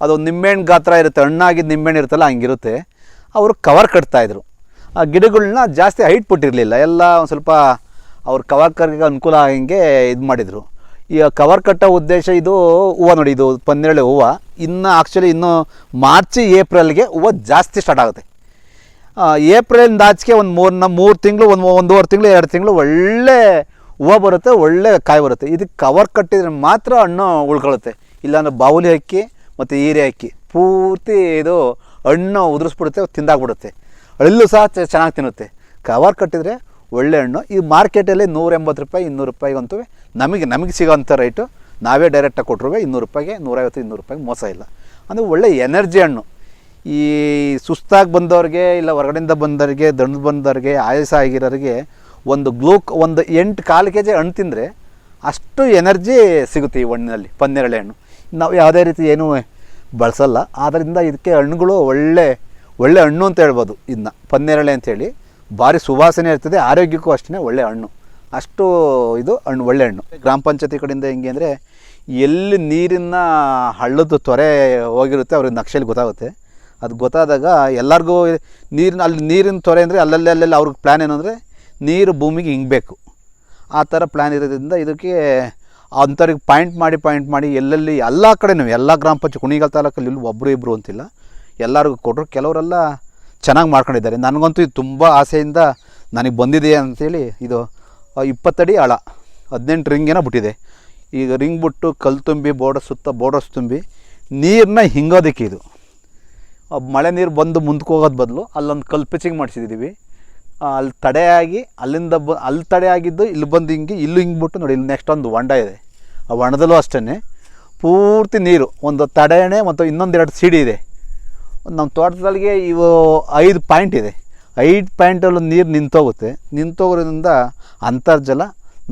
ಅದು ನಿಂಬೆಹಣ್ಣು ಗಾತ್ರ ಇರುತ್ತೆ ಹಣ್ಣಾಗಿದ್ದು ನಿಂಬೆಹಣ್ಣು ಇರುತ್ತಲ್ಲ, ಹಂಗಿರುತ್ತೆ. ಅವರು ಕವರ್ ಕಟ್ತಾಯಿದ್ರು ಗಿಡಗಳನ್ನ ಜಾಸ್ತಿ ಹೈಟ್ ಬಿಟ್ಟಿರಲಿಲ್ಲ ಎಲ್ಲ ಒಂದು ಸ್ವಲ್ಪ ಅವ್ರ ಕವರ್ ಕರ್ಗೆ ಅನುಕೂಲ ಆಗಂಗೆ ಇದು ಮಾಡಿದರು. ಈ ಕವರ್ ಕಟ್ಟೋ ಉದ್ದೇಶ ಇದು ಹೂವು ನೋಡಿ, ಇದು ಪನ್ನೇರಳೆ ಹೂವು. ಇನ್ನು ಆ್ಯಕ್ಚುಲಿ ಇನ್ನು ಮಾರ್ಚ್ ಏಪ್ರಿಲ್ಗೆ ಹೂವು ಜಾಸ್ತಿ ಸ್ಟಾರ್ಟ್ ಆಗುತ್ತೆ. ಏಪ್ರಿಲಿಂದ ಆಚೆಗೆ ಒಂದು ಮೂರು ಮೂರು ತಿಂಗಳು, ಒಂದು ಒಂದೂವರೆ ತಿಂಗಳು, ಎರಡು ತಿಂಗಳು ಒಳ್ಳೆ ಹೂವು ಬರುತ್ತೆ, ಒಳ್ಳೆ ಕಾಯಿ ಬರುತ್ತೆ. ಇದು ಕವರ್ ಕಟ್ಟಿದ್ರೆ ಮಾತ್ರ ಹಣ್ಣು ಉಳ್ಕೊಳ್ಳುತ್ತೆ ಇಲ್ಲಾಂದರೆ ಬಾವುಲಿ ಅಕ್ಕಿ ಮತ್ತು ಹೀರೆ ಅಕ್ಕಿ. ಪೂರ್ತಿ ಇದು ಹಣ್ಣು ಉದುರಿಸ್ಬಿಡುತ್ತೆ, ತಿಂದಾಗ್ಬಿಡುತ್ತೆ. ಅಲ್ಲೂ ಸಹ ಚೆನ್ನಾಗಿ ತಿನ್ನುತ್ತೆ. ಕವರ್ ಕಟ್ಟಿದರೆ ಒಳ್ಳೆ ಹಣ್ಣು. ಈ ಮಾರ್ಕೆಟಲ್ಲಿ ನೂರ ಎಂಬತ್ತು ರೂಪಾಯಿ, ಇನ್ನೂರು ರೂಪಾಯಿಗಂತೂ ನಮಗೆ ನಮಗೆ ಸಿಗೋಂಥ ರೇಟು ನಾವೇ ಡೈರೆಕ್ಟಾಗಿ ಕೊಟ್ಟರು ಇನ್ನೂರು ರೂಪಾಯಿಗೆ, ನೂರೈವತ್ತು, ಇನ್ನೂರು ರೂಪಾಯಿಗೆ ಮೋಸ ಇಲ್ಲ. ಅಂದರೆ ಒಳ್ಳೆ ಎನರ್ಜಿ ಹಣ್ಣು. ಈ ಸುಸ್ತಾಗಿ ಬಂದವ್ರಿಗೆ ಇಲ್ಲ ಹೊರಗಡೆಯಿಂದ ಬಂದವ್ರಿಗೆ ದಣ್ಣ ಬಂದವ್ರಿಗೆ, ಆಯಾಸ ಆಗಿರೋರಿಗೆ ಒಂದು ಗ್ಲೂಕ್, ಒಂದು ಎಂಟು ಕಾಲು ಕೆ ಜಿ ಹಣ್ಣು ತಿಂದರೆ ಅಷ್ಟು ಎನರ್ಜಿ ಸಿಗುತ್ತೆ ಈ ಹಣ್ಣಿನಲ್ಲಿ ಪನ್ನೇರಳೆ ಹಣ್ಣು. ನಾವು ಯಾವುದೇ ರೀತಿ ಏನೂ ಬಳಸಲ್ಲ. ಆದ್ದರಿಂದ ಇದಕ್ಕೆ ಹಣ್ಣುಗಳು ಒಳ್ಳೆ ಒಳ್ಳೆ ಹಣ್ಣು ಅಂತ ಹೇಳ್ಬೋದು ಇದನ್ನ ಪನ್ನೇರಳೆ ಅಂತೇಳಿ ಭಾರಿ ಸುವಾಸನೆ ಇರ್ತದೆ, ಆರೋಗ್ಯಕ್ಕೂ ಅಷ್ಟೇ ಒಳ್ಳೆ ಹಣ್ಣು. ಅಷ್ಟು ಇದು ಹಣ್ಣು, ಒಳ್ಳೆ ಹಣ್ಣು. ಗ್ರಾಮ ಪಂಚಾಯತಿ ಕಡೆಯಿಂದ ಹೆಂಗೆ ಅಂದರೆ, ಎಲ್ಲಿ ನೀರಿನ ಹಳ್ಳದ ತೊರೆ ಹೋಗಿರುತ್ತೆ ಅವ್ರಿಗೆ ನಕ್ಷೆಯಲ್ಲಿ ಗೊತ್ತಾಗುತ್ತೆ. ಅದು ಗೊತ್ತಾದಾಗ ಎಲ್ಲರಿಗೂ ನೀರಿನ, ಅಲ್ಲಿ ನೀರಿನ ತೊರೆ ಅಂದರೆ ಅಲ್ಲಲ್ಲಿ ಅಲ್ಲಲ್ಲಿ ಅವ್ರಿಗೆ ಪ್ಲ್ಯಾನ್ ಏನಂದರೆ ನೀರು ಭೂಮಿಗೆ ಹಿಂಗಬೇಕು ಆ ಥರ ಪ್ಲ್ಯಾನ್ ಇರೋದ್ರಿಂದ ಇದಕ್ಕೆ ಅಂಥವ್ರಿಗೆ ಪಾಯಿಂಟ್ ಮಾಡಿ ಪಾಯಿಂಟ್ ಮಾಡಿ ಎಲ್ಲೆಲ್ಲಿ, ಎಲ್ಲ ಕಡೆನೂ, ಎಲ್ಲ ಗ್ರಾಮ ಪಂಚಾಯತ್, ಕುಣಿಗಲ್ ತಾಲೂಕಲ್ಲಿ ಇಲ್ಲಿ ಒಬ್ಬರು ಇಬ್ಬರು ಅಂತಿಲ್ಲ. ಎಲ್ಲರಿಗೂ ಕೊಟ್ಟರು. ಕೆಲವರೆಲ್ಲ ಚೆನ್ನಾಗಿ ಮಾಡ್ಕೊಂಡಿದ್ದಾರೆ. ನನಗಂತೂ ಇದು ತುಂಬ ಆಸೆಯಿಂದ ನನಗೆ ಬಂದಿದೆ ಅಂಥೇಳಿ ಇದು ಇಪ್ಪತ್ತಡಿ ಆಳ, ಹದಿನೆಂಟು ರಿಂಗ್ ಏನೋ ಬಿಟ್ಟಿದೆ. ಈಗ ರಿಂಗ್ ಬಿಟ್ಟು ಕಲ್ಲು ತುಂಬಿ ಬೋರ್ಡರ್ ಸುತ್ತ ಬೋರ್ಡರ್ಸ್ ತುಂಬಿ ನೀರನ್ನ ಹಿಂಗೋದಕ್ಕೆ ಇದು. ಮಳೆ ನೀರು ಬಂದು ಮುಂದ್ಕೋಗೋದು ಬದಲು ಅಲ್ಲೊಂದು ಕಲ್ಲು ಪಿಚಿಂಗ್ ಮಾಡಿಸಿದ್ದೀವಿ. ಅಲ್ಲಿ ತಡೆಯಾಗಿ ಅಲ್ಲಿಂದ ಬ, ಅಲ್ಲಿ ತಡೆಯಾಗಿದ್ದು ಇಲ್ಲಿ ಬಂದು ಹಿಂಗೆ, ಇಲ್ಲೂ ಹಿಂಗೆ ಬಿಟ್ಟು ನೋಡಿ, ಇಲ್ಲಿ ನೆಕ್ಸ್ಟ್ ಒಂದು ಹೊಂಡ ಇದೆ. ಆ ಹೊಂಡದಲ್ಲೂ ಅಷ್ಟೇ ಪೂರ್ತಿ ನೀರು, ಒಂದು ತಡೆಯಣೆ ಮತ್ತು ಇನ್ನೊಂದೆರಡು ಸಿಡಿ ಇದೆ. ನಮ್ಮ ತೋಟದಲ್ಲಿಗೆ ಇವು ಐದು ಪಾಯಿಂಟ್ ಇದೆ. ಐದು ಪಾಯಿಂಟಲ್ಲೂ ನೀರು ನಿಂತೋಗುತ್ತೆ. ನಿಂತೋಗೋದ್ರಿಂದ ಅಂತರ್ಜಲ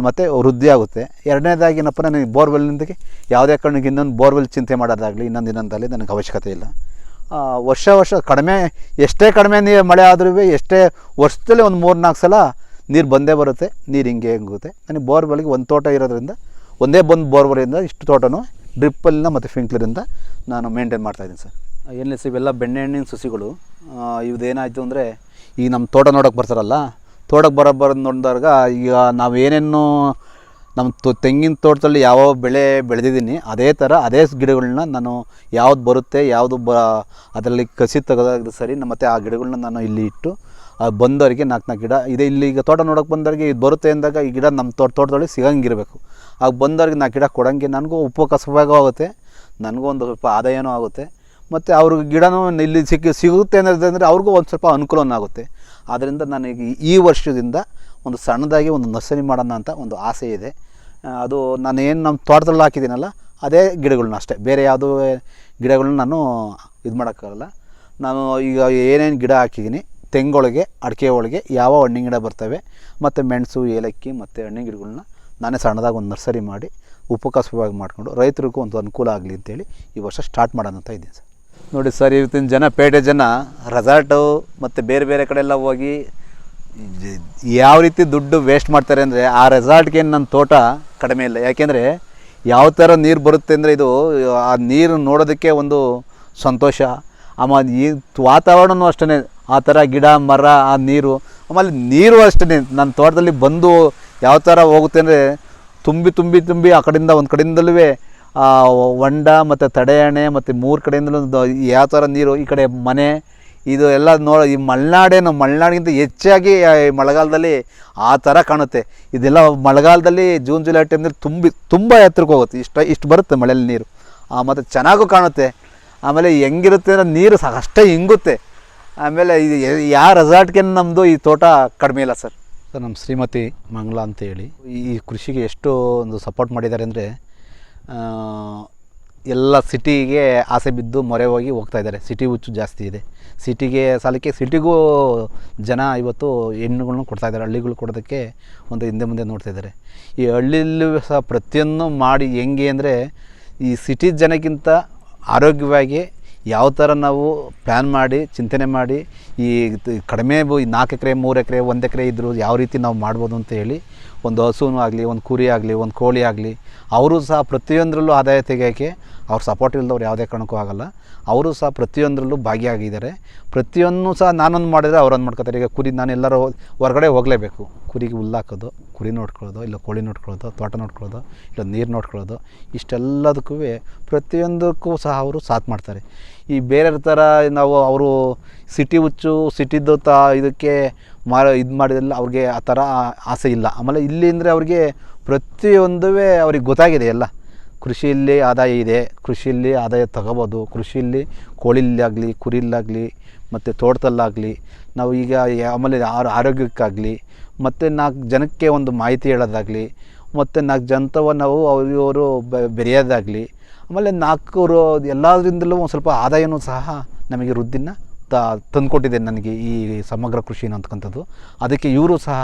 ಮತ್ತು ವೃದ್ಧಿ ಆಗುತ್ತೆ. ಎರಡನೇದಾಗಿ ಏನಪ್ಪ ನನಗೆ ಬೋರ್ವೆಲ್ನಿಂದಕ್ಕೆ ಯಾವುದೇ ಕಾರಣಕ್ಕೆ ಇನ್ನೊಂದು ಬೋರ್ವೆಲ್ ಚಿಂತೆ ಮಾಡೋದಾಗಲಿ, ಇನ್ನೊಂದು ಇನ್ನೊಂದಲ್ಲಿ ನನಗೆ ಅವಶ್ಯಕತೆ ಇಲ್ಲ. ವರ್ಷ ವರ್ಷ ಕಡಿಮೆ, ಎಷ್ಟೇ ಕಡಿಮೆ ನೀರು ಮಳೆ ಆದ್ರೂ ಎಷ್ಟೇ ವರ್ಷದಲ್ಲಿ ಒಂದು ಮೂರು ನಾಲ್ಕು ಸಲ ನೀರು ಬಂದೇ ಬರುತ್ತೆ. ನೀರು ಹಿಂಗೆ ಹಿಂಗುತ್ತೆ. ನನಗೆ ಬೋರ್ವೆಲ್ಗೆ ಒಂದು ತೋಟ ಇರೋದ್ರಿಂದ, ಒಂದೇ ಬಂದು ಬೋರ್ವೆಲಿಂದ ಇಷ್ಟು ತೋಟನೂ ಡ್ರಿಪ್ಪಲ್ಲಿನ ಮತ್ತು ಫಿಂಕ್ಲರಿಂದ ನಾನು ಮೇಂಟೈನ್ ಮಾಡ್ತಾಯಿದ್ದೀನಿ ಸರ್. ಏನಿಲ್ಲ ಸರ್, ಇವೆಲ್ಲ ಬೆಣ್ಣೆಹಣ್ಣಿನ ಸಸಿಗಳು. ಇವ್ದೇನಾಯಿತು ಅಂದರೆ ಈಗ ನಮ್ಮ ತೋಟ ನೋಡೋಕೆ ಬರ್ತಾರಲ್ಲ ತೋಟಕ್ಕೆ ಬರೋ ಬರೋದು ನೋಡಿದಾಗ ಈಗ ನಾವು ಏನೇನು ನಮ್ಮ ತೆಂಗಿನ ತೋಟದಲ್ಲಿ ಯಾವ ಬೆಳೆ ಬೆಳೆದಿದ್ದೀನಿ, ಅದೇ ಥರ ಅದೇ ಗಿಡಗಳನ್ನ ನಾನು ಯಾವ್ದು ಬರುತ್ತೆ, ಯಾವುದು ಬ, ಅದರಲ್ಲಿ ಕಸಿ ತೆಗೆದಾಗ ಸರಿ ಮತ್ತು ಆ ಗಿಡಗಳನ್ನ ನಾನು ಇಲ್ಲಿ ಇಟ್ಟು ಬಂದವರಿಗೆ ನಾಲ್ಕು ನಾಲ್ಕು ಗಿಡ, ಇದೆ ಇಲ್ಲಿ ಈಗ ತೋಟ ನೋಡೋಕೆ ಬಂದವರಿಗೆ ಇದು ಬರುತ್ತೆ ಅಂದಾಗ ಈ ಗಿಡ ನಮ್ಮ ತೋಟ ತೋಟದೊಳಗೆ ಸಿಗಂಗಿರಬೇಕು. ಆಗ ಬಂದವ್ರಿಗೆ ನಾಲ್ಕು ಗಿಡ ಕೊಡೋಂಗೆ ನನಗೂ ಉಪಕಸವಾಗೂ ಆಗುತ್ತೆ, ನನಗೂ ಒಂದು ಸ್ವಲ್ಪ ಆದಾಯನೂ ಆಗುತ್ತೆ. ಮತ್ತು ಅವ್ರಿಗೆ ಗಿಡನೂ ಇಲ್ಲಿ ಸಿಕ್ಕಿ ಸಿಗುತ್ತೆ ಅನ್ನೋದಂದರೆ ಅವ್ರಿಗೂ ಒಂದು ಸ್ವಲ್ಪ ಅನುಕೂಲನೂ ಆಗುತ್ತೆ. ಆದ್ದರಿಂದ ನನಗೆ ಈ ವರ್ಷದಿಂದ ಒಂದು ಸಣ್ಣದಾಗಿ ಒಂದು ನರ್ಸರಿ ಮಾಡೋಣ ಅಂತ ಒಂದು ಆಸೆ ಇದೆ. ಅದು ನಾನು ಏನು ನಮ್ಮ ತೋಟದಲ್ಲಿ ಹಾಕಿದ್ದೀನಲ್ಲ, ಅದೇ ಗಿಡಗಳನ್ನ ಅಷ್ಟೇ. ಬೇರೆ ಯಾವುದೂ ಗಿಡಗಳನ್ನ ನಾನು ಇದು ಮಾಡೋಕ್ಕಾಗಲ್ಲ. ನಾನು ಈಗ ಏನೇನು ಗಿಡ ಹಾಕಿದ್ದೀನಿ, ತೆಂಗೊಳಗೆ, ಅಡಿಕೆ ಒಳಗೆ ಯಾವ ಹಣ್ಣಿನ ಗಿಡ ಬರ್ತವೆ, ಮತ್ತು ಮೆಣಸು, ಏಲಕ್ಕಿ, ಮತ್ತು ಹಣ್ಣಿನ ಗಿಡಗಳನ್ನ ನಾನೇ ಸಣ್ಣದಾಗಿ ಒಂದು ನರ್ಸರಿ ಮಾಡಿ ಉಪಕಸವಾಗಿ ಮಾಡಿಕೊಂಡು ರೈತರಿಗೂ ಒಂದು ಅನುಕೂಲ ಆಗಲಿ ಅಂತೇಳಿ ಈ ವರ್ಷ ಸ್ಟಾರ್ಟ್ ಮಾಡೋಣ ಅಂತ ಇದ್ದೀನಿ ಸರ್. ನೋಡಿ ಸರ್ ಇವತ್ತಿನ ಜನ, ಪೇಟೆ ಜನ ರೆಸಾರ್ಟು ಮತ್ತು ಬೇರೆ ಬೇರೆ ಕಡೆ ಎಲ್ಲ ಹೋಗಿ ಯಾವ ರೀತಿ ದುಡ್ಡು ವೇಸ್ಟ್ ಮಾಡ್ತಾರೆ ಅಂದರೆ ಆ ರೆಸಾರ್ಟ್ಗೆ ನನ್ನ ತೋಟ ಕಡಿಮೆ ಇಲ್ಲ. ಯಾಕೆಂದರೆ ಯಾವ ಥರ ನೀರು ಬರುತ್ತೆ ಅಂದರೆ ಇದು, ಆ ನೀರು ನೋಡೋದಕ್ಕೆ ಒಂದು ಸಂತೋಷ. ಆಮೇಲೆ ಈ ವಾತಾವರಣವೂ ಅಷ್ಟೇ ಆ ಥರ ಗಿಡ, ಮರ, ಆ ನೀರು, ಆಮೇಲೆ ನೀರು ಅಷ್ಟೇ ನನ್ನ ತೋಟದಲ್ಲಿ ಬಂದು ಯಾವ ಥರ ಹೋಗುತ್ತೆ ಅಂದರೆ ತುಂಬಿ ತುಂಬಿ ತುಂಬಿ ಆ ಕಡೆಯಿಂದ ಒಂದು ಕಡೆಯಿಂದಲೂ ಹೊಂಡ ಮತ್ತು ತಡೆಯಣೆ ಮತ್ತು ಮೂರು ಕಡೆಯಿಂದಲೂ ಯಾವ ಥರ ನೀರು ಈ ಕಡೆ ಮನೆ ಇದು ಎಲ್ಲ ನೋ ಈ ಮಲೆನಾಡೇನು ಮಲೆನಾಡಿಗಿಂತ ಹೆಚ್ಚಾಗಿ ಆ, ಮಳೆಗಾಲದಲ್ಲಿ ಆ ಥರ ಕಾಣುತ್ತೆ. ಇದೆಲ್ಲ ಮಳೆಗಾಲದಲ್ಲಿ ಜೂನ್ ಜುಲೈ ಟೈಮ್ನಲ್ಲಿ ತುಂಬಿ ತುಂಬ ಎತ್ತರಕ್ಕೆ ಹೋಗುತ್ತೆ. ಇಷ್ಟು ಇಷ್ಟು ಬರುತ್ತೆ ಮಳೆಯಲ್ಲಿ ನೀರು. ಮತ್ತು ಚೆನ್ನಾಗೂ ಕಾಣುತ್ತೆ. ಆಮೇಲೆ ಹೆಂಗಿರುತ್ತೆ ಅಂದರೆ ನೀರು ಅಷ್ಟೇ ಹಿಂಗುತ್ತೆ ಆಮೇಲೆ ಇದು ಯಾವ ರೆಸಾರ್ಟ್ಗೆ ನಮ್ಮದು ಈ ತೋಟ ಕಡಿಮೆ ಇಲ್ಲ ಸರ್. ಸರ್ ನಮ್ಮ ಶ್ರೀಮತಿ ಮಂಗಳ ಅಂತೇಳಿ ಈ ಕೃಷಿಗೆ ಎಷ್ಟು ಒಂದು ಸಪೋರ್ಟ್ ಮಾಡಿದ್ದಾರೆ ಅಂದರೆ ಎಲ್ಲ ಸಿಟಿಗೆ ಆಸೆ ಬಿದ್ದು ಮೊರೆ ಹೋಗಿ ಹೋಗ್ತಾ ಇದ್ದಾರೆ. ಸಿಟಿ ಹುಚ್ಚು ಜಾಸ್ತಿ ಇದೆ. ಸಿಟಿಗೆ ಸಾಲಕ್ಕೆ ಸಿಟಿಗೂ ಜನ ಇವತ್ತು ಹೆಣ್ಣುಗಳನ್ನು ಕೊಡ್ತಾ ಇದ್ದಾರೆ. ಹಳ್ಳಿಗಳು ಕೊಡೋದಕ್ಕೆ ಒಂದು ಹಿಂದೆ ಮುಂದೆ ನೋಡ್ತಾ ಇದ್ದಾರೆ. ಈ ಹಳ್ಳಿಯಲ್ಲೂ ಸಹ ಪ್ರತಿಯೊಂದು ಮಾಡಿ ಹೆಂಗೆ ಅಂದರೆ ಈ ಸಿಟಿ ಜನಕ್ಕಿಂತ ಆರೋಗ್ಯವಾಗಿ ಯಾವ ಥರ ನಾವು ಪ್ಲ್ಯಾನ್ ಮಾಡಿ, ಚಿಂತನೆ ಮಾಡಿ, ಈ ಕಡಿಮೆ ನಾಲ್ಕು ಎಕರೆ, ಮೂರು ಎಕರೆ, ಒಂದು ಎಕರೆ ಇದ್ದರೂ ಯಾವ ರೀತಿ ನಾವು ಮಾಡ್ಬೋದು ಅಂತ ಹೇಳಿ, ಒಂದು ಹಸುನೂ ಆಗಲಿ, ಒಂದು ಕುರಿ ಆಗಲಿ, ಒಂದು ಕೋಳಿ ಆಗಲಿ, ಅವರು ಸಹ ಪ್ರತಿಯೊಂದರಲ್ಲೂ ಆದಾಯ ತೆಗೆಯೋಕ್ಕೆ ಅವ್ರು ಸಪೋರ್ಟ್ ಇಲ್ಲದವ್ರು ಯಾವುದೇ ಕಾರಣಕ್ಕೂ ಆಗಲ್ಲ. ಅವರು ಸಹ ಪ್ರತಿಯೊಂದರಲ್ಲೂ ಭಾಗಿಯಾಗಿದ್ದಾರೆ. ಪ್ರತಿಯೊಂದು ಸಹ ನಾನೊಂದು ಮಾಡಿದರೆ ಅವರೊಂದು ಮಾಡ್ಕೊತಾರೆ. ಈಗ ಕುರಿ ನಾನು ಎಲ್ಲರೂ ಹೊರಗಡೆ ಹೋಗಲೇಬೇಕು. ಕುರಿಗೆ ಹುಲ್ಲು ಹಾಕೋದು, ಕುರಿ ನೋಡ್ಕೊಳ್ಳೋದು, ಇಲ್ಲ ಕೋಳಿ ನೋಡ್ಕೊಳ್ಳೋದು, ತೋಟ ನೋಡ್ಕೊಳ್ಳೋದು, ಇಲ್ಲ ನೀರು ನೋಡ್ಕೊಳ್ಳೋದು, ಇಷ್ಟೆಲ್ಲದಕ್ಕೂ ಪ್ರತಿಯೊಂದಕ್ಕೂ ಸಹ ಅವರು ಸಾಥ್ ಮಾಡ್ತಾರೆ. ಈ ಬೇರೆ ಥರ ನಾವು ಅವರು ಸಿಟಿ ಹುಚ್ಚು, ಸಿಟಿದ್ದು ತ ಇದಕ್ಕೆ ಮಾರ ಇದು ಮಾಡಿದ್ರಲ್ಲ ಅವ್ರಿಗೆ ಆ ಥರ ಆಸೆ ಇಲ್ಲ. ಆಮೇಲೆ ಇಲ್ಲಿ ಅಂದರೆ ಅವ್ರಿಗೆ ಪ್ರತಿಯೊಂದುವೇ ಅವ್ರಿಗೆ ಗೊತ್ತಾಗಿದೆ ಎಲ್ಲ. ಕೃಷಿಯಲ್ಲಿ ಆದಾಯ ಇದೆ. ಕೃಷಿಯಲ್ಲಿ ಆದಾಯ ತಗೋಬೋದು. ಕೃಷಿಯಲ್ಲಿ ಕೋಳಿಲ್ಲಾಗಲಿ ಕುರಿಲಾಗಲಿ ಮತ್ತು ತೋಟದಲ್ಲಾಗಲಿ, ನಾವು ಈಗ ಆಮೇಲೆ ಆರ- ಆರೋಗ್ಯಕ್ಕಾಗಲಿ, ಮತ್ತು ನಾಲ್ಕು ಜನಕ್ಕೆ ಒಂದು ಮಾಹಿತಿ ಹೇಳೋದಾಗಲಿ, ಮತ್ತು ನಾಲ್ಕು ಜನತವ ನಾವು ಅವರು ಬೆರೆಯೋದಾಗಲಿ, ಆಮೇಲೆ ನಾಲ್ಕು ಎಲ್ಲದರಿಂದಲೂ ಒಂದು ಸ್ವಲ್ಪ ಆದಾಯವೂ ಸಹ ನಮಗೆ ವೃದ್ಧಿನ ತ ತಂದುಕೊಟ್ಟಿದೆ ನನಗೆ ಈ ಸಮಗ್ರ ಕೃಷಿ ಅಂತಕ್ಕಂಥದ್ದು. ಅದಕ್ಕೆ ಇವರು ಸಹ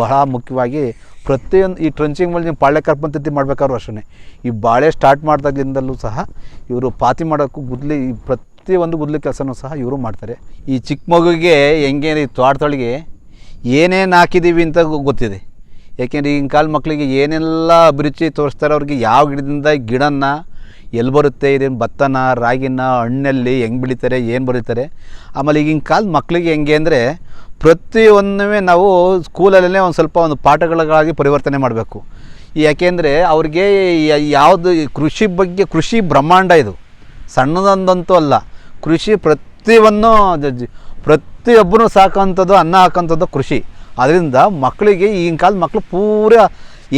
ಬಹಳ ಮುಖ್ಯವಾಗಿ ಪ್ರತಿಯೊಂದು ಈ ಟ್ರಂಚಿಂಗ್ ಮೇಲೆ ನೀವು ಪಾಳೆ ಪದ್ಧತಿ ಮಾಡಬೇಕಾದ್ರೂ ಅಷ್ಟೇ ಈ ಬಾಳೆ ಸ್ಟಾರ್ಟ್ ಮಾಡಿದಾಗಿಂದಲೂ ಸಹ ಇವರು ಪಾತಿ ಮಾಡೋಕ್ಕೂ ಗುದ್ಲಿ ಪ್ರತಿಯೊಂದು ಗುದ್ಲಿ ಕೆಲಸನೂ ಸಹ ಇವರು ಮಾಡ್ತಾರೆ. ಈ ಚಿಕ್ಕ ಮಗುವಿಗೆ ಹೆಂಗೆ ಈ ತೋಟದೊಳಗೆ ಏನೇನು ಹಾಕಿದ್ದೀವಿ ಅಂತ ಗೊತ್ತಿದೆ. ಯಾಕೆಂದರೆ ಈಗಿನ ಕಾಲ ಮಕ್ಕಳಿಗೆ ಏನೆಲ್ಲ ಅಭಿರುಚಿ ತೋರಿಸ್ತಾರೆ ಅವ್ರಿಗೆ ಯಾವ ಗಿಡದಿಂದ ಗಿಡನ ಎಲ್ಲಿ ಬರುತ್ತೆ? ಇದೇನು ಭತ್ತನ, ರಾಗಿನ, ಹಣ್ಣಲ್ಲಿ ಹೆಂಗೆ ಬೆಳಿತಾರೆ, ಏನು ಬೆಳಿತಾರೆ ಆಮೇಲೆ ಈಗಿನ ಕಾಲ ಮಕ್ಕಳಿಗೆ ಹೆಂಗೆ ಅಂದರೆ ಪ್ರತಿಯೊಂದೂ ನಾವು ಸ್ಕೂಲಲ್ಲೇ ಒಂದು ಸ್ವಲ್ಪ ಒಂದು ಪಾಠಗಳಾಗಿ ಪರಿವರ್ತನೆ ಮಾಡಬೇಕು. ಯಾಕೆಂದರೆ ಅವ್ರಿಗೆ ಯಾವುದು ಕೃಷಿ ಬಗ್ಗೆ, ಕೃಷಿ ಬ್ರಹ್ಮಾಂಡ ಇದು. ಸಣ್ಣದೊಂದಂತೂ ಅಲ್ಲ. ಕೃಷಿ ಪ್ರತಿಯೊಂದು ಪ್ರತಿಯೊಬ್ಬರೂ ಸಾಕೋಂಥದ್ದು ಅನ್ನ ಹಾಕೋಂಥದ್ದು ಕೃಷಿ. ಅದರಿಂದ ಮಕ್ಕಳಿಗೆ ಈಗಿನ ಕಾಲದ ಮಕ್ಕಳು ಪೂರ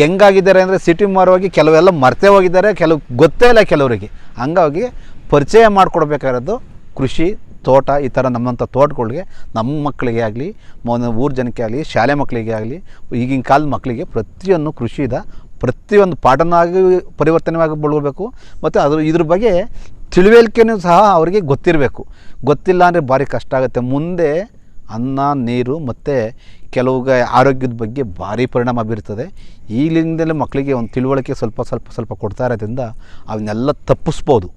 ಹೆಂಗಾಗಿದ್ದಾರೆ ಅಂದರೆ ಸಿಟಿ ಮಾರುವಾಗಿ ಕೆಲವೆಲ್ಲ ಮರ್ತೇ ಹೋಗಿದ್ದಾರೆ, ಕೆಲವು ಗೊತ್ತೇ ಇಲ್ಲ ಕೆಲವರಿಗೆ. ಹಂಗಾಗಿ ಪರಿಚಯ ಮಾಡಿಕೊಡ್ಬೇಕಾಗಿರೋದು ಕೃಷಿ, ತೋಟ, ಈ ಥರ ನಮ್ಮಂಥ ತೋಟಗಳಿಗೆ, ನಮ್ಮ ಮಕ್ಕಳಿಗೆ ಆಗಲಿ ಊರ ಜನಕ್ಕೆ ಆಗಲಿ, ಶಾಲೆ ಮಕ್ಕಳಿಗೆ ಆಗಲಿ, ಈಗಿನ ಕಾಲದ ಮಕ್ಕಳಿಗೆ ಪ್ರತಿಯೊಂದು ಕೃಷಿದ ಪ್ರತಿಯೊಂದು ಪಾಠನಾಗಿ ಪರಿವರ್ತನೆವಾಗಿ ಬಳಗಬೇಕು ಮತ್ತು ಅದ್ರ ಇದ್ರ ಬಗ್ಗೆ ತಿಳುವಳಿಕೆನೂ ಸಹ ಅವರಿಗೆ ಗೊತ್ತಿರಬೇಕು. ಗೊತ್ತಿಲ್ಲ ಅಂದರೆ ಭಾರಿ ಕಷ್ಟ ಆಗುತ್ತೆ. ಮುಂದೆ ಅನ್ನ, ನೀರು ಮತ್ತು ಕೆಲವು ಆರೋಗ್ಯದ ಬಗ್ಗೆ ಭಾರಿ ಪರಿಣಾಮ ಬೀರ್ತದೆ. ಲಿಂಗದಲ್ಲಿ ಮಕ್ಕಳಿಗೆ ಒಂದು ತಿಳುವಳಿಕೆ ಸ್ವಲ್ಪ ಸ್ವಲ್ಪ ಸ್ವಲ್ಪ ಕೊಡ್ತಾ ಇರೋದ್ರಿಂದ ಅವನ್ನೆಲ್ಲ ತಪ್ಪಿಸ್ಬೋದು.